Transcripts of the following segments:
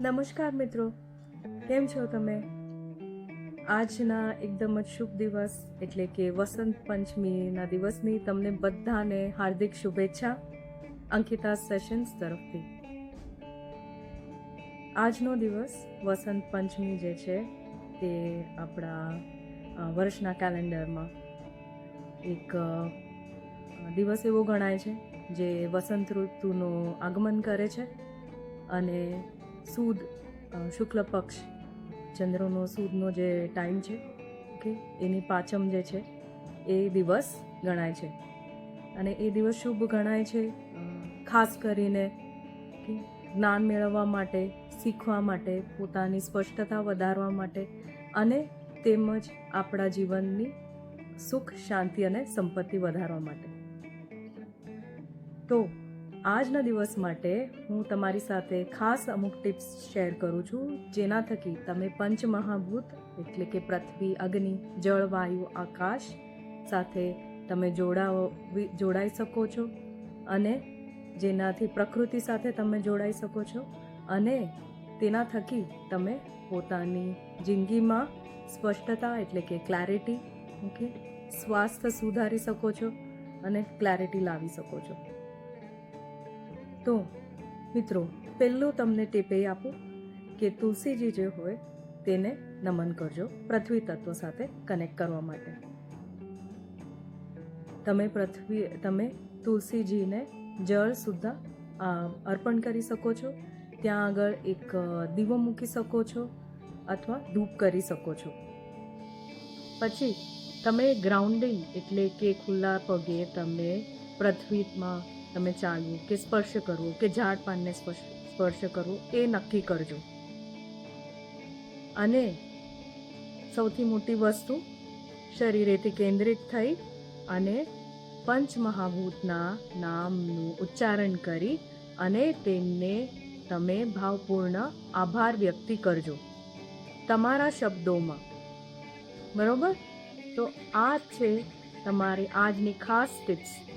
નમસ્કાર મિત્રો, કેમ છો તમે? આજના એકદમ જ શુભ દિવસ એટલે કે વસંત પંચમીના દિવસની તમને બધાને હાર્દિક શુભેચ્છા અંકિતા સેશન્સ તરફથી. આજનો દિવસ વસંત પંચમી જે છે તે આપણા વર્ષના કેલેન્ડરમાં એક દિવસ એવો ગણાય છે જે વસંત ઋતુનું આગમન કરે છે. અને સુદ શુક્લ પક્ષ ચંદ્રનો સુદનો જે ટાઈમ છે, ઓકે, એની પાચમ જે છે, એ દિવસ ગણાય છે. અને એ દિવસ શુભ ગણાય છે ખાસ કરીને જ્ઞાન મેળવવા માટે, શીખવા માટે, પોતાની સ્પષ્ટતા વધારવા માટે અને તેમજ આપણા જીવનની સુખ, શાંતિ અને સંપત્તિ વધારવા માટે. તો આજના દિવસ માટે હું તમારી સાથે ખાસ અમુક ટિપ્સ શેર કરું છું, જેના થકી તમે પંચમહાભૂત એટલે કે પૃથ્વી, અગ્નિ, જળ, વાયુ, આકાશ સાથે તમે જોડાઓ જોડાઈ શકો છો અને જેનાથી પ્રકૃતિ સાથે તમે જોડાઈ શકો છો અને તેના થકી તમે પોતાની જિંદગીમાં સ્પષ્ટતા એટલે કે ક્લેરિટી, ઓકે, સ્વાસ્થ્ય સુધારી શકો છો અને ક્લેરિટી લાવી શકો છો. તો, મિત્રો, પહેલું તમને ટીપ એ આપું કે તુલસીજી જે હોય તેને નમન કરજો પૃથ્વી તત્વ સાથે કનેક્ટ કરવા માટે. તમે પૃથ્વી, તમે તુલસીજીને જળ સુદ્ધા અર્પણ કરી શકો છો. ત્યાં આગળ એક દીવો મૂકી શકો છો અથવા ધૂપ કરી શકો છો. પછી, તમે ગ્રાઉન્ડિંગ એટલે કે ખુલ્લા પગે તમે પૃથ્વીમાં તમે ચાલવું કે સ્પર્શ કરવો કે ઝાડ પાનને સ્પર્શ સ્પર્શ કરવો એ નક્કી કરજો. અને સૌથી મોટી વસ્તુ, શરીરેથી કેન્દ્રિત થઈ અને પંચમહાભૂતના નામનું ઉચ્ચારણ કરી અને તેમને તમે ભાવપૂર્ણ આભાર વ્યક્તિ કરજો. તમારા શબ્દોમાં. બરોબર? તો આ છે તમારી આજની ખાસ ટિપ્સ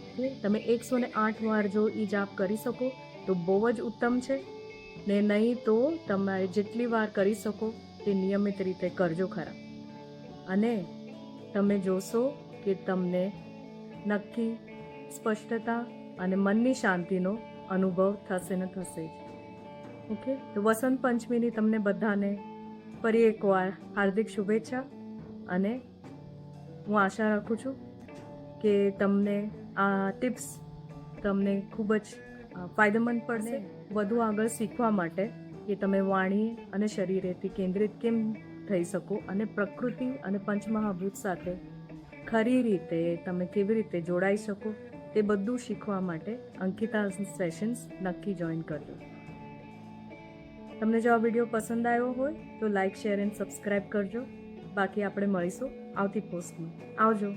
તમે એકસો ને આઠ વાર જો એ જાપ કરી શકો, તો બહુ જ ઉત્તમ છે. ને નહીં તો તમારે જેટલી વાર કરી શકો, તે નિયમિત રીતે કરજો ખરા. અને તમે જોશો કે તમને નક્કી, સ્પષ્ટતા અને મનની શાંતિનો અનુભવ થશે ને થશે જ. ઓકે? તો વસંત પંચમીની તમને બધાને ફરી એકવાર હાર્દિક શુભેચ્છા. અને હું આશા રાખું છું કે તમને આ ટિપ્સ તમને ખૂબ જ ફાયદેમંદ પડશે વધુ આગળ શીખવા માટે કે તમે વાણી અને શરીરેથી કેન્દ્રિત કેમ થઈ શકો અને પ્રકૃતિ અને પંચમહાભૂત સાથે ખરી રીતે તમે કેવી રીતે જોડાઈ શકો તે બધું શીખવા માટે અંકિતા સેશન્સ નક્કી જોઈન કરજો તમને જો આ વીડિયો પસંદ આવ્યો હોય તો લાઇક શેર એન્ડ સબસ્ક્રાઇબ કરજો. બાકી આપણે મળીશું આવતી પોસ્ટમાં આવજો.